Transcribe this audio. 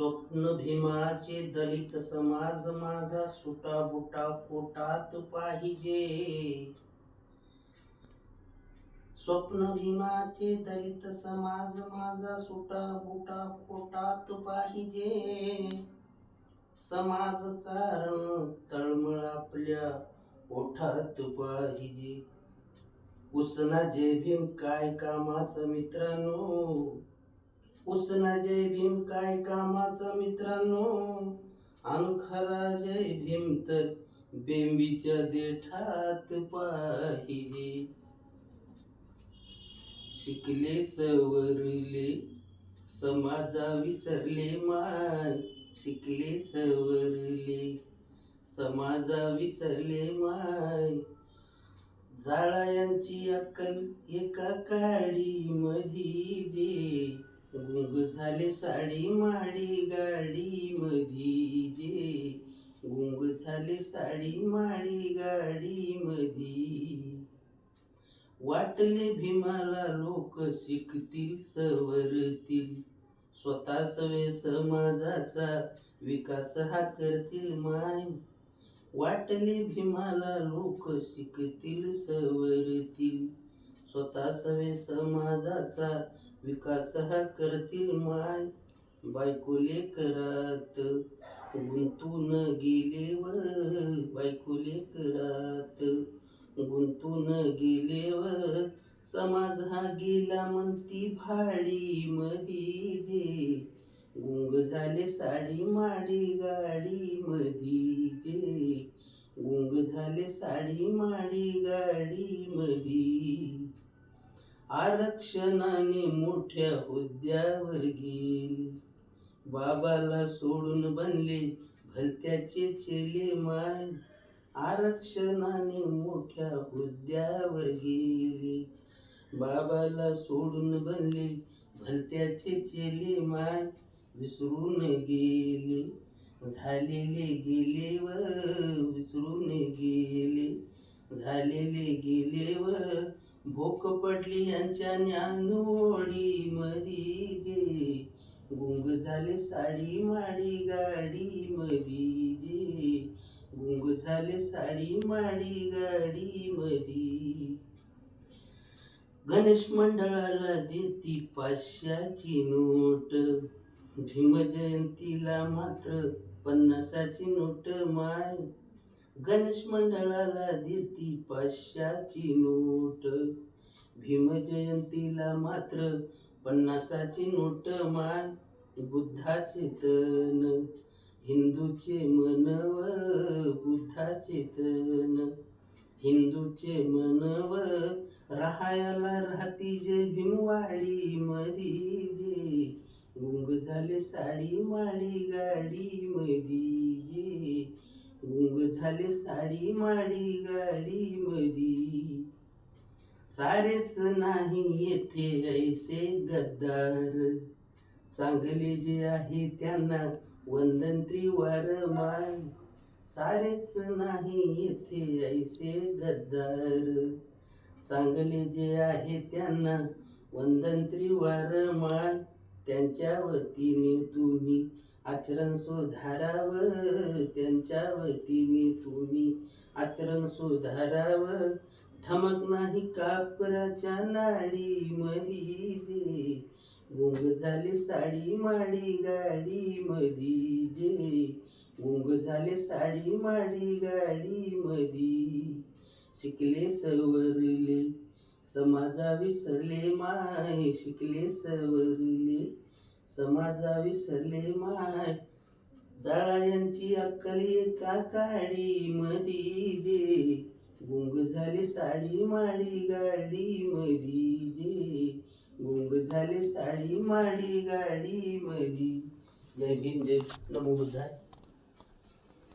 स्वप्न भीमाचे दलित समाज माझा सुटा बुटा पोटात पाहिजे. स्वप्न भीमाचे दलित समाज माझा सुटा बुटा पोटात पाहिजे. समाज कारण तळमळ आपल्या ओठात पाहिजे. उसना जे भीम काय कामाचा मित्रांनो? उसना जय भीम काय कामाचा मित्रांनो? अनखरा जय भीम तर बेंबीच्या देठात पाहिजे. शिकले सवरले समाजा विसरले माय. शिकले सवरले समाजा विसरले माय. जाळ्यांची अक्कल एका काडी मधी जे झाले साडी माडी गाडी मधी जे. गुंग झाले साडी माडी गाडी मधी. वाटले भीमाला लोक शिकतील सवरतील. स्वतः सवे समाजाचा विकास हा करतील माय. वाटले भीमाला लोक शिकतील सवरतील. स्वतः सवे समाजाचा विकास हा करतील माय. बायको लेकरात गुंतून गेले व बायको लेकरात गुंतून गेले व समाज हा गेला म्हणती भाडी मधी जे गुंग झाले साडी माडी गाडी मधी जे गुंग झाले साडी माडी गाडी मधी आरक्षणाने मोठ्या हुद्द्यावर गेले. बाबाला सोडून बनले भलत्याचे चेले माय आरक्षणाने मोठ्या हुद्द्यावर गेले. बाबाला सोडून बनले भलत्याचे चेले माय विसरून गेले. झालेले गेले व विसरून गेले. झालेले गेले व भोक पडली यांच्या ज्ञानोळी मधी जे गुंग झाले साडी माडी गाडी मरी जे गुंग झाले साडी माडी गाडी मरी गणेश मंडळाला देती पाचशाची नोट. भीमजयंतीला मात्र पन्नासाची नोट माय गणेश मंडळाला देती पाचशाची नोट. भीम जयंतीला मात्र पन्नासाची नोट माय बुद्धाचे तन. हिंदूचे मनव बुद्धाचे तन. हिंदूचे मनव राहायला राहती जे भीमवाडी मरी जे गुंग झाले साडी माडी गाडी मधी जे गुंग झाले साडी माडी गाडी मधी. सारेच नाही येथे ऐसे गद्दार. चांगले जे आहे त्यांना वंदन त्रिवार माय. सारेच नाही येथे ऐसे गद्दार. चांगले जे आहे त्यांना वंदन त्रिवार माय. त्यांच्या वतीने तुम्ही आचरण सुधारावं. त्यांच्या वतीने तुम्ही आचरण सुधारावं. धमक नाही कापराच्या नाडी मधी जे गुंग झाले साडी माडी गाडी मधी जे गुंग झाले साडी माडी गाडी मधी शिकले सवरले समाजा विसरले माय शिकले सवरले. समाजा विसरले माय जाळा यांची अक्कल एका काडी मधी जे गुंग झाले साडी माडी गाडी मधी जे गुंग झाले साडी माडी गाडी मधी जय भीम जय नमो बुद्धाय.